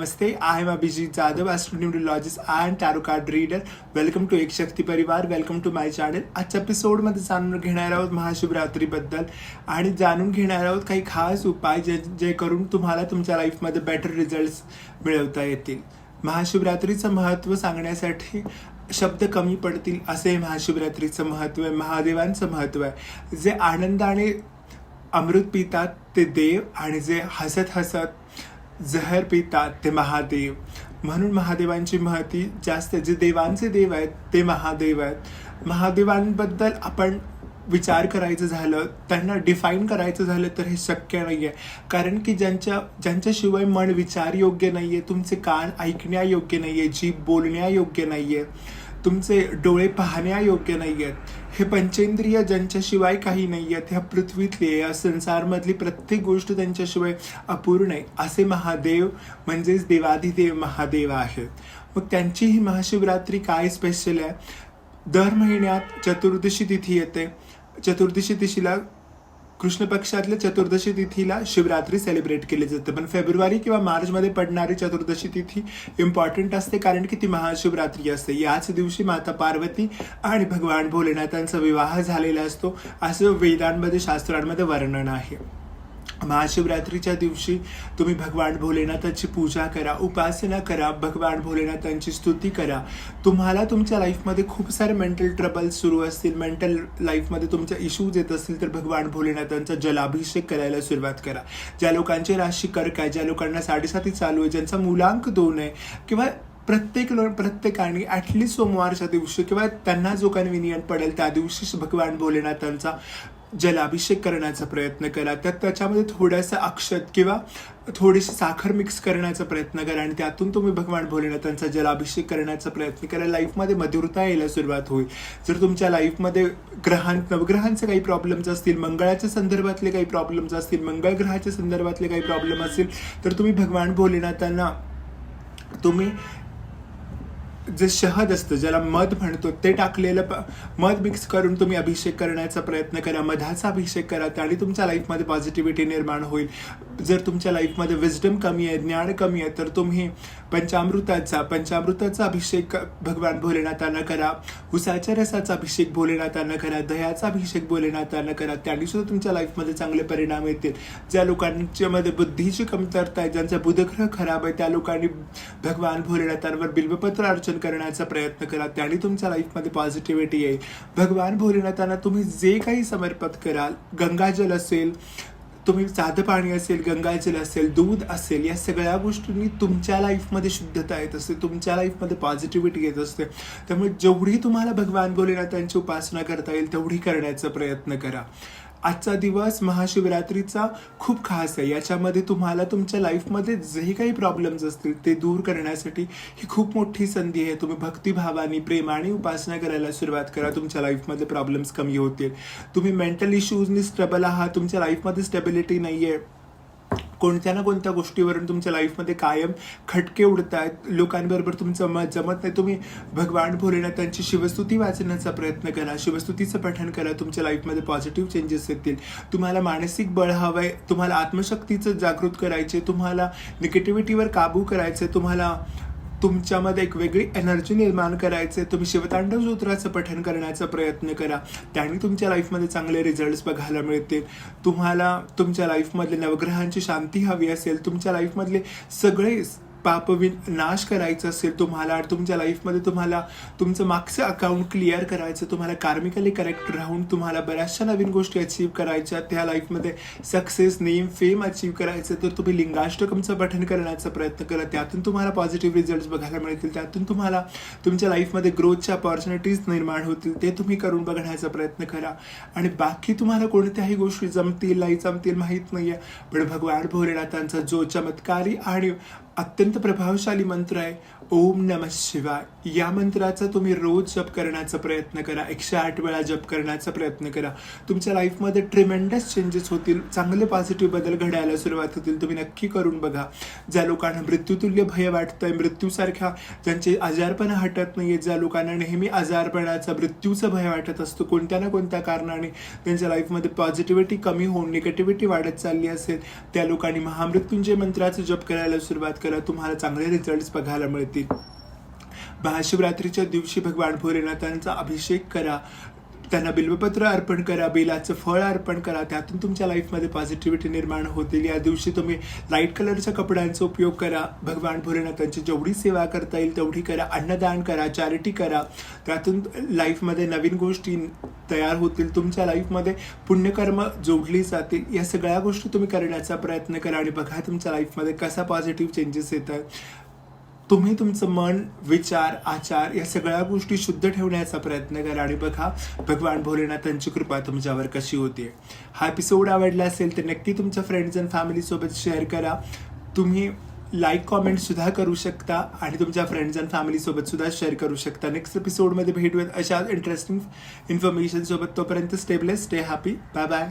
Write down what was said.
Namaste I am Abhijeet Jadhav astronumerologist and tarot card reader welcome to Ek Shakti Parivar welcome to my channel आजच्या एपिसोडमध्ये जाणून घेणार आहोत महाशिवरात्रीबद्दल आणि जाणून घेणार आहोत काही खास उपाय जे जे करून तुम्हाला तुमच्या लाईफमध्ये बेटर रिझल्ट्स मिळवता येतील. महाशिवरात्रीचं महत्त्व सांगण्यासाठी शब्द कमी पडतील असे महाशिवरात्रीचं महत्त्व आहे महादेवांचं महत्त्व आहे. जे आनंदाने अमृत पितात ते देव आणि जे हसत हसत जहर पितात ते महादेव. म्हणून महादेवांची महती जास्त जे देवांचे देव आहेत ते महादेव आहेत. महादेवांबद्दल आपण विचार करायचं झालं त्यांना डिफाईन करायचं झालं तर हे शक्य नाही आहे कारण की ज्यांच्या ज्यांच्याशिवाय मन विचार योग्य नाही आहे तुमचे कान ऐकण्यायोग्य नाही आहे जीभ बोलण्यायोग्य नाही आहे तुमचे डोळे पाहण्यायोग्य नाही आहेत हे पंचेंद्रिय ज्यांच्याशिवाय काही नाही आहेत ह्या पृथ्वीतली या संसारमधली प्रत्येक गोष्ट त्यांच्याशिवाय अपूर्ण आहे. असे महादेव म्हणजेच देवाधिदेव महादेव आहेत. मग त्यांची ही महाशिवरात्री काय स्पेशल आहे? दर महिन्यात चतुर्दशी तिथी येते. चतुर्दशी तिथीला कृष्ण पक्षातल्या चतुर्दशी तिथीला शिवरात्री सेलिब्रेट केली जाते. पण फेब्रुवारी किंवा मार्चमध्ये पडणारी चतुर्दशी तिथी इम्पॉर्टंट असते कारण की ती महाशिवरात्री असते. याच दिवशी माता पार्वती आणि भगवान भोलेनाथांचा विवाह झालेला असतो. असं वेदांमध्ये शास्त्रांमध्ये वर्णन आहे. महाशिवरात्रीच्या दिवशी तुम्ही भगवान भोलेनाथाची पूजा करा उपासना करा भगवान भोलेनाथांची स्तुती करा. तुम्हाला तुमच्या लाईफमध्ये खूप सारे मेंटल ट्रबल्स सुरू असतील. मेंटल लाईफमध्ये तुमच्या इश्यूज येत असतील तर भगवान भोलेनाथांचा जलाभिषेक करायला सुरुवात करा. ज्या लोकांची राशी कर्क आहे ज्या लोकांना साडेसाती चालू आहे ज्यांचा मुलांक दोन आहे किंवा प्रत्येक लो प्रत्येकाने ॲटलिस्ट सोमवारच्या दिवशी किंवा त्यांना जो कन्व्हिनियंट पडेल त्या दिवशी भगवान भोलेनाथांचा जलाभिषेक करण्याचा प्रयत्न करा त्यात त्याच्यामध्ये थोडंसं अक्षत किंवा थोडीशी साखर मिक्स करण्याचा प्रयत्न करा आणि त्यातून तुम्ही भगवान भोलेनाथांचा जलाभिषेक करण्याचा प्रयत्न करा लाईफमध्ये मधुरता यायला सुरुवात होईल. जर तुमच्या लाईफमध्ये ग्रहां नवग्रहांचे काही प्रॉब्लेम्स असतील मंगळाच्या संदर्भातले काही प्रॉब्लेम्स असतील मंगळ ग्रहाच्या संदर्भातले काही प्रॉब्लेम असतील तर तुम्ही भगवान भोलेनाथांना तुम्ही जे शहद असतं ज्याला मध म्हणतो ते टाकलेलं प मध मिक्स करून तुम्ही अभिषेक करण्याचा प्रयत्न करा मधाचा अभिषेक करा आणि तुमच्या लाईफमध्ये पॉझिटिव्हिटी निर्माण होईल. जर तुमच्या लाईफमध्ये विजडम कमी आहे ज्ञान कमी आहे तर तुम्ही पंचामृताचा पंचामृताचा अभिषेक भगवान भोलेनाथांना करा. उसाच्या रसाचा अभिषेक भोलेनाथांना करा. दह्याचा अभिषेक भोलेनाथांना करा. त्यांनी सुद्धा तुमच्या लाईफमध्ये चांगले परिणाम येतील. ज्या लोकांच्यामध्ये बुद्धीची कमतरता आहे ज्यांचा बुधग्रह खराब आहे त्या लोकांनी भगवान भोलेनाथांवर बिल्वपत्र अर्चन करण्याचा प्रयत्न करा. त्याने तुमच्या लाईफमध्ये पॉझिटिव्हिटी येईल. भगवान भोलेनाथांना तुम्ही जे काही समर्पित कराल गंगाजल असेल तुम्ही साधं पाणी असेल गंगाजल असेल दूध असेल या सगळ्या गोष्टींनी तुमच्या लाईफमध्ये शुद्धता येत असते तुमच्या लाईफमध्ये पॉझिटिव्हिटी येत असते. त्यामुळे जेवढी तुम्हाला भगवान भोलेनाथांची उपासना करता येईल तेवढी करण्याचा प्रयत्न करा. आजचा दिवस महाशिवरात्रीचा खूप खास आहे. याच्यामध्ये तुम्हाला तुमच्या लाईफमध्ये जे काही प्रॉब्लेम्स असतील ते दूर करण्यासाठी ही खूप मोठी संधी आहे. तुम्ही भक्तिभावाने प्रेमाने उपासना करायला सुरुवात करा. तुमच्या लाईफमध्ये प्रॉब्लेम्स कमी होतील. तुम्ही मेंटल इश्यूजनी स्ट्रबल आहात. तुमच्या लाईफमध्ये स्टेबिलिटी नाही आहे कोणत्या ना कोणत्या गोष्टीवरून तुमच्या लाईफमध्ये कायम खटके उडत आहेत लोकांबरोबर तुमचं मत जमत नाही तुम्ही भगवान भोलेनाथांची शिवस्तुती वाचण्याचा प्रयत्न करा शिवस्तुतीचं पठण करा तुमच्या लाईफमध्ये पॉझिटिव्ह चेंजेस येतील. तुम्हाला मानसिक बळ हवंय तुम्हाला आत्मशक्तीचं जागृत करायचे तुम्हाला निगेटिव्हिटीवर काबू करायचे तुम्हाला तुमच्यामध्ये एक वेगळी एनर्जी निर्माण करायचे तुम्ही शिवतांडव सूत्राचं पठन करण्याचा प्रयत्न करा. त्याने तुमच्या लाईफमध्ये चांगले रिझल्ट्स बघायला मिळतील. तुम्हाला तुमच्या लाईफमधले नवग्रहांची शांती हवी असेल तुमच्या लाईफमधले सगळे पापविन नाश करायचं असेल तुम्हाला तुमच्या लाईफमध्ये तुम्हाला तुमचं मागचं अकाउंट क्लिअर करायचं तुम्हाला कार्मिकली करेक्ट राहून तुम्हाला बऱ्याचशा नवीन गोष्टी अचीव करायच्या. त्या लाईफमध्ये सक्सेस नेम फेम अचीव करायचं तर तुम्ही लिंगाष्टकमचं पठण करण्याचा प्रयत्न करा. त्यातून तुम्हाला पॉझिटिव्ह रिझल्ट बघायला मिळतील. त्यातून तुम्हाला तुमच्या लाईफमध्ये ग्रोथच्या अपॉर्च्युनिटीज निर्माण होतील. ते तुम्ही करून बघण्याचा प्रयत्न करा. आणि बाकी तुम्हाला कोणत्याही गोष्टी जमतील नाही जमतील माहीत नाही आहे पण भगवान भोलेनाथांचा जो चमत्कारी आणि अत्यंत प्रभावशाली मंत्र आहे. ओम नम शिवाय. या मंत्राचा तुम्ही रोज जप करण्याचा प्रयत्न करा. एकशे आठ वेळा जप करण्याचा प्रयत्न करा. तुमच्या लाईफमध्ये ट्रिमेंडस चेंजेस होतील. चांगले पॉझिटिव्ह बदल घडायला सुरुवात होतील. तुम्ही नक्की करून बघा. ज्या लोकांना मृत्यूतुल्य भय वाटतंय मृत्यूसारख्या ज्यांचे आजारपणा हटत नाहीये ज्या लोकांना नेहमी आजारपणाचा मृत्यूचं भय वाटत असतो कोणत्या ना कोणत्या कारणाने त्यांच्या लाईफमध्ये पॉझिटिव्हिटी कमी होऊन निगेटिव्हिटी वाढत चालली असेल त्या लोकांनी महामृत्युंजय मंत्राचा जप करायला सुरुवात करा. त्याला तुम्हाला चांगले रिझल्ट बघायला मिळतील. महाशिवरात्रीच्या दिवशी भगवान भोलेनाथांचा अभिषेक करा. त्यांना बिल्वपत्र अर्पण करा बिलाचं फळ अर्पण करा. त्यातून तुमच्या लाईफमध्ये पॉझिटिव्हिटी निर्माण होतील. या दिवशी तुम्ही लाइट कलरच्या कपड्यांचा उपयोग करा. भगवान भोलेनाथांची जेवढी सेवा करता येईल तेवढी करा. अन्नदान करा चॅरिटी करा. त्यातून लाईफमध्ये नवीन गोष्टी तयार होतील. तुमच्या लाईफमध्ये पुण्यकर्म जोडली जातील. या सगळ्या गोष्टी तुम्ही करण्याचा प्रयत्न करा. आणि बघा तुमच्या लाईफमध्ये कसा पॉझिटिव्ह चेंजेस येतात. तुम्ही तुमचं मन विचार आचार या सगळ्या गोष्टी शुद्ध ठेवण्याचा प्रयत्न करा आणि बघा भगवान भोलेनाथांची कृपा तुमच्यावर कशी होते हा एपिसोड आवडला असेल तर नक्की तुमच्या फ्रेंड्स अँड फॅमिलीसोबत शेअर करा. तुम्ही लाईक कॉमेंट सुद्धा करू शकता आणि तुमच्या फ्रेंड्स अँड फॅमिलीसोबत सुद्धा शेअर करू शकता. नेक्स्ट एपिसोडमध्ये भेटूयात अशा इंटरेस्टिंग इन्फॉर्मेशनसोबत तोपर्यंत stay blessed stay happy bye bye